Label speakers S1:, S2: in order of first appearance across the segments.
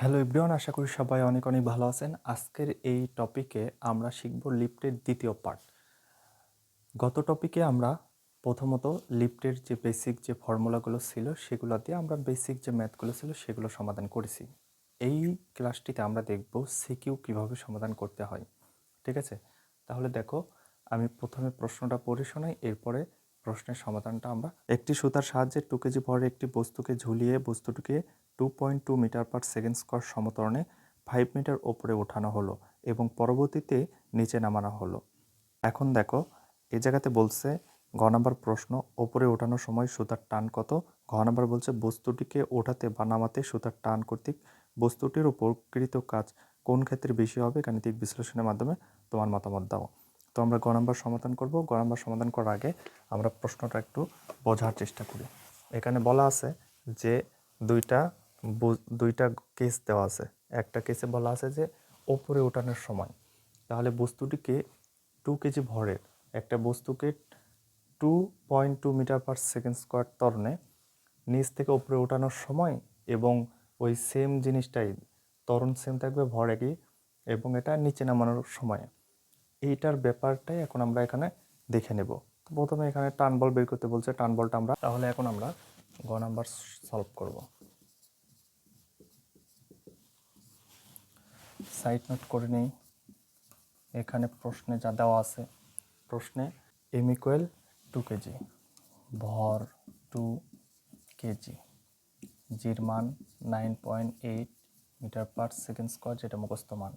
S1: Hello everyone, আশা করি সবাই অনেক অনেক ভালো আছেন। আজকের এই টপিকে আমরা শিখব লিফটের দ্বিতীয় পার্ট। গত টপিকে আমরা প্রথমত লিফটের যে বেসিক যে ফর্মুলাগুলো ছিল, সেগুলো দিয়ে আমরা বেসিক যে ম্যাথগুলো ছিল, সেগুলো সমাধান করেছি। এই ক্লাসটিতে আমরা দেখব সিকিউ কীভাবে সমাধান করতে হয়। ঠিক আছে? তাহলে দেখো, আমি প্রথমে প্রশ্নটা পড়ে শোনাই, এরপরে প্রশ্নের সমাধানটা আমরা একটি সুতার সাহায্যে টু কেজি ভরের একটি বস্তুকে ঝুলিয়ে, বস্তুটিকে two point two metre per second square সমতরণে five metre ওপরে ওঠানো হলো এবং পরবর্তীতে নিচে নামানো হলো। এখন দেখো এই জায়গাতে বলছে ঘ নাম্বার প্রশ্ন, ওপরে ওঠানোর সময় সুতার টান কত? ঘ নাম্বার বলছে, বস্তুটিকে ওঠাতে বা নামাতে সুতার টান কর্তৃক বস্তুটির উপর কৃত কাজ কোন ক্ষেত্রে বেশি হবে? গাণিতিক বিশ্লেষণের মাধ্যমে তোমার মতামত দাও। তো আমরা গ নাম্বার সমাধান করব। গ নাম্বার সমাধান করার আগে আমরা প্রশ্নটা একটু বোঝার চেষ্টা করি। এখানে বলা আছে যে দুইটা দুইটা কেস দেওয়া আছে। একটা কেসে বলা আছে যে, ওপরে ওঠানোর সময়। তাহলে বস্তুটিকে টু কেজি ভরের একটা বস্তুকে two point two metre per second square তরণে নিচ থেকে ওপরে ওঠানোর সময় এবং ওই সেম জিনিসটাই, ত্বরণ সেম থাকবে ভর একই এবং এটা নিচে নামানোর সময়। এইটার ব্যাপারটাই এখন আমরা এখানে দেখে নেব। তো প্রথমে এখানে টান বল বের করতে বলছে টান বলটা আমরা, তাহলে এখন আমরা গ নাম্বার সলভ করব। সাইড নোট করে নেই। এখানে প্রশ্নে যা দেওয়া আছে, প্রশ্নে এম ইকুয়াল টু কেজি ভর টু কেজি জির মান nine point eight metre per second square যেটা মুখস্থ মান।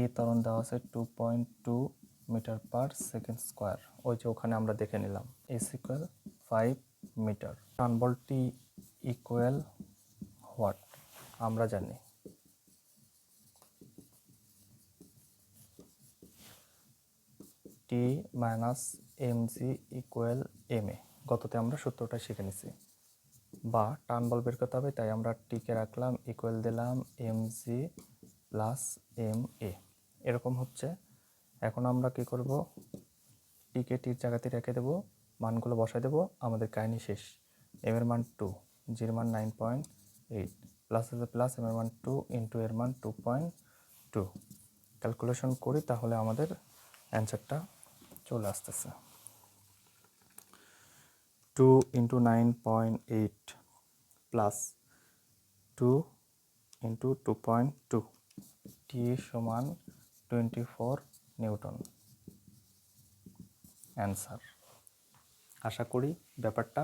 S1: এ ত্বরণ দেওয়া আছে two point two metre per second square ওই যে ওখানে আমরা দেখে নিলাম এস ইকুয়াল ফাইভ মিটার টান বলটি ইকুয়াল হোয়াট আমরা জানি। T minus M G equal M A. গততে আমরা সূত্রটা শিখে নিছি। বা টান বল বের করতে হবে, তাই আমরা টিকে রাখলাম, ইকুয়াল দিলাম M G plus M A. এরকম হচ্ছে। এখন আমরা কি করব? টিকে টির জায়গাতে রেখে দেবো, মানগুলো বসাই দেবো, আমাদের কাহিনী শেষ। এম এর মান টু, জির মান নাইন পয়েন্ট এইট, প্লাস আছে প্লাস, এম এর মান টু ইন্টু এর মান টু পয়েন্ট টু। ক্যালকুলেশন করি, তাহলে আমাদের অ্যান্সারটা চলে আসতেছে। Two into nine point eight plus two into two point two T সমান টোয়েন্টি ফোর নিউটন। অ্যান্সার আশা করি ব্যাপারটা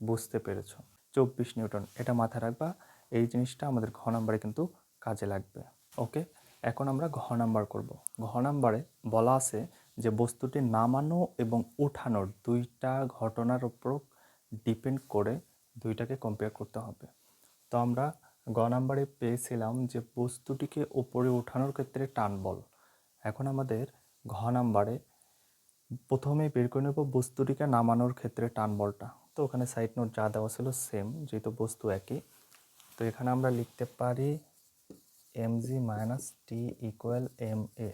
S1: বুঝতে পেরেছ। চব্বিশ নিউটন, এটা মাথায় রাখবা, এই জিনিসটা আমাদের ঘ নাম্বারে কিন্তু কাজে লাগবে। ওকে, এখন আমরা ঘ নাম্বার করব। ঘ নাম্বারে বলা আছে যে বস্তুটি নামানো এবং ওঠানোর দুইটা ঘটনার উপর ডিপেন্ড করে দুইটাকে কম্পেয়ার করতে হবে। তো আমরা গ নাম্বারে পেয়েছিলাম যে বস্তুটিকে উপরে ওঠানোর ক্ষেত্রে টান বল। এখন আমাদের ঘ নাম্বারে প্রথমে বের করে নেব বস্তুটিকে নামানোর ক্ষেত্রে টান বলটা। তো ওখানে সাইড নোট যা দেওয়া ছিল সেম যেহেতু বস্তু একই। তো এখানে আমরা লিখতে পারি M G minus T equal M A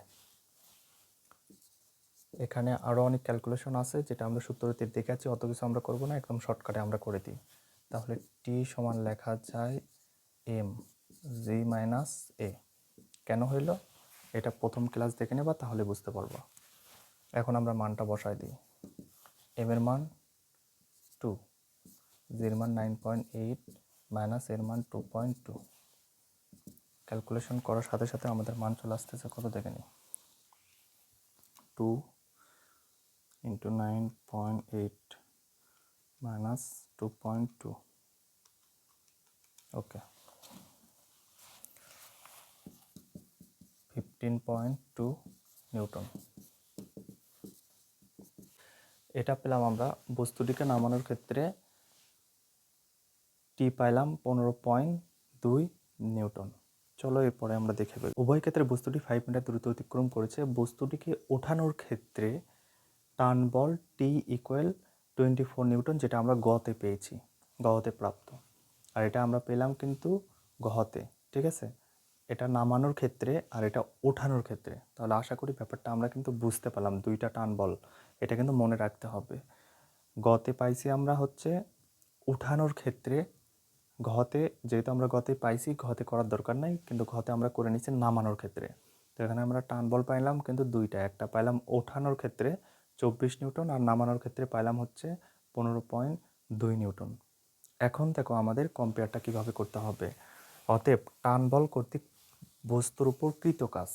S1: এখানে আরও অনেক ক্যালকুলেশন আছে, যেটা আমরা সূত্রতে দেখে আছি, অত কিছু আমরা করব না, একদম শর্টকাটে আমরা করে দিই। তাহলে টি সমান লেখা যায় এম জি মাইনাস এ কেন হইল? এটা প্রথম ক্লাস দেখে নেবা, তাহলে বুঝতে পারব। এখন আমরা মানটা বসাই দিই। এম এর মান টু জির মান নাইন পয়েন্ট এইট মাইনাস এর মান টু পয়েন্ট টু ক্যালকুলেশন করার সাথে সাথে আমাদের মান চলে আসতেছে, কত দেখে নিই? Two into nine point eight minus two point two okay fifteen point two newton এটা পেলাম আমরা বস্তুটিকে নামানোর ক্ষেত্রে টি পাইলাম পনেরো পয়েন্ট দুই নিউটন চলো এরপরে আমরা দেখে ফেলি। উভয় ক্ষেত্রে বস্তুটি ফাইভ মিটার দ্রুত অতিক্রম করেছে। বস্তুটিকে ওঠানোর ক্ষেত্রে টান বল T equal twenty four newton, যেটা আমরা গতে পেয়েছি গহতে প্রাপ্ত। আর এটা আমরা পেলাম কিন্তু গহতে ঠিক আছে? এটা নামানোর ক্ষেত্রে আর এটা ওঠানোর ক্ষেত্রে। তাহলে আশা করি ব্যাপারটা আমরা কিন্তু বুঝতে পারলাম, দুইটা টান বল। এটা কিন্তু মনে রাখতে হবে। গতে পাইছি আমরা হচ্ছে উঠানোর ক্ষেত্রে ঘতে যেহেতু আমরা গতে পাইছি ঘতে করার দরকার নাই, কিন্তু ঘতে আমরা করে নিচ্ছি নামানোর ক্ষেত্রে। তো এখানে আমরা টান বল পাইলাম, কিন্তু দুইটা। একটা পাইলাম ওঠানোর ক্ষেত্রে চব্বিশ নিউটন আর নামানোর ক্ষেত্রে পাইলাম হচ্ছে পনেরো পয়েন্ট দুই নিউটন। এখন দেখো আমাদের কম্পেয়ারটা কীভাবে করতে হবে? অতএব টান বল কর্তৃক বস্তুর উপর কৃত কাজ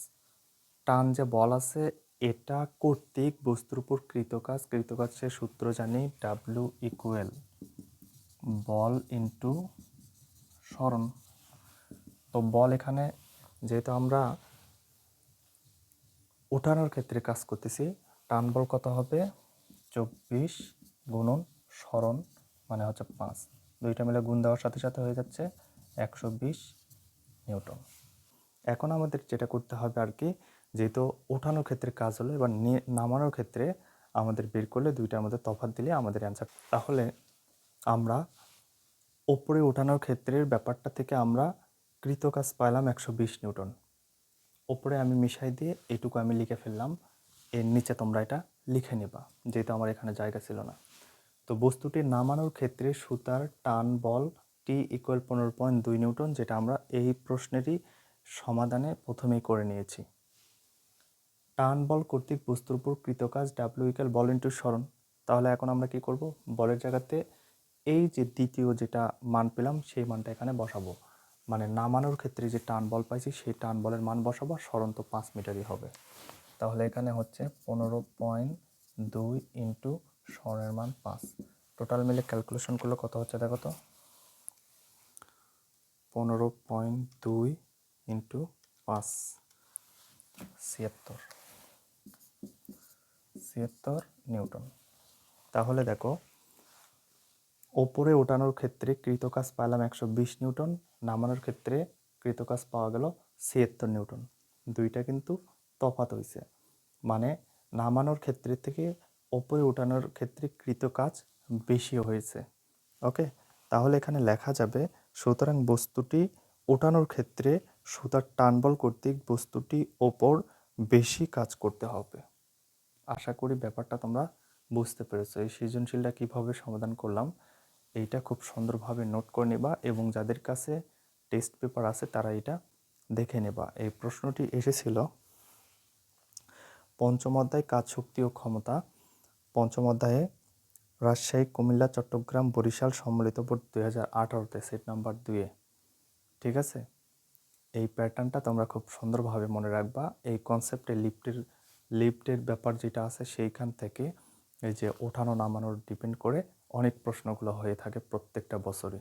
S1: টান যে বল আছে, এটা কর্তৃক বস্তুর উপর কৃত কাজ কৃত কাজের সূত্র জানি ডাব্লিউ ইকুয়াল বল ইন্টু স্মরণ। তো বল এখানে যেহেতু আমরা ওঠানোর ক্ষেত্রে কাজ করতেছি টান বল কত হবে? চব্বিশ গুণন স্মরণ মানে হচ্ছে পাঁচ। দুইটা মিলে গুণ দেওয়ার সাথে সাথে হয়ে যাচ্ছে একশো বিশ নিউটন। এখন আমাদের যেটা করতে হবে আর কি, যেহেতু ওঠানোর ক্ষেত্রে কাজ হলো, এবার নিয়ে নামানোর ক্ষেত্রে আমাদের বের করলে দুইটার মধ্যে তফাৎ দিলে আমাদের অ্যান্সার তাহলে আমরা ওপরে ওঠানোর ক্ষেত্রের ব্যাপারটা থেকে আমরা কৃত কাজ পাইলাম একশো বিশ নিউটন। ওপরে আমি মিশাই দিয়ে এইটুকু আমি লিখে ফেললাম। এর নিচে তোমরা এটা লিখে নেবা, যেহেতু আমার এখানে জায়গা ছিল না। তো বস্তুটি নামানোর ক্ষেত্রে সুতার টান বল টি ইকুয়াল পনেরো পয়েন্ট দুই নিউটন, যেটা আমরা এই প্রশ্নেরই সমাধানে প্রথমেই করে নিয়েছি। টান বল কর্তৃক বস্তুর উপর কৃতকাজ ডাব্লিউ ইকুয়াল বল ইন্টু স্মরণ তাহলে এখন আমরা কি করব? বলের জায়গাতে এই যে দ্বিতীয় যেটা মান পেলাম, সেই মানটা এখানে বসাবো। মানে নামানোর ক্ষেত্রে যে টান বল পাইছি, সেই টান বলের মান বসাবো স্মরণ তো পাঁচ মিটারই হবে। তাহলে এখানে হচ্ছে পনেরো পয়েন্ট দুই ইন্টু স্মরণের মান পাঁচ। টোটাল মিলে ক্যালকুলেশন করলে কত হচ্ছে দেখো তো? পনেরো পয়েন্ট দুই ইন্টু পাঁচ। ছিয়াত্তর। ছিয়াত্তর নিউটন। তাহলে দেখো, ওপরে ওঠানোর ক্ষেত্রে কৃতকাজ পাইলাম একশো বিশ নিউটন, নামানোর ক্ষেত্রে কৃতকাজ পাওয়া গেল ছিয়াত্তর নিউটন। দুইটা কিন্তু তফাত হয়েছে মানে নামানোর ক্ষেত্রে থেকে ওপরে ওঠানোর ক্ষেত্রে কৃতকাজ বেশি হয়েছে। ওকে? তাহলে এখানে লেখা যাবে, সুতরাং বস্তুটি ওঠানোর ক্ষেত্রে সুতার টানবল কর্তৃক বস্তুটি ওপর বেশি কাজ করতে হবে। আশা করি ব্যাপারটা তোমরা বুঝতে পেরেছ। এই সৃজনশীলটা কীভাবে সমাধান করলাম, এইটা খুব সুন্দরভাবে নোট করে নেবা এবং যাদের কাছে টেস্ট পেপার আছে তারা এটা দেখে নেবা। এই প্রশ্নটি এসেছিল পঞ্চম অধ্যায় কাজ শক্তি ও ক্ষমতা। পঞ্চম অধ্যায়ে রাজশাহী, কুমিল্লা, চট্টগ্রাম, বরিশাল সম্মিলিত বোর্ড দুই হাজার আঠারোতে, সেট নাম্বার দুয়ে ঠিক আছে? এই প্যাটার্নটা তোমরা খুব সুন্দরভাবে মনে রাখবা। এই কনসেপ্টে লিফটের লিফটের ব্যাপার যেটা আছে সেইখান থেকে এই যে ওঠানো নামানোর ডিপেন্ড করে অনেক প্রশ্নগুলো হয়ে থাকে প্রত্যেকটা বছরে।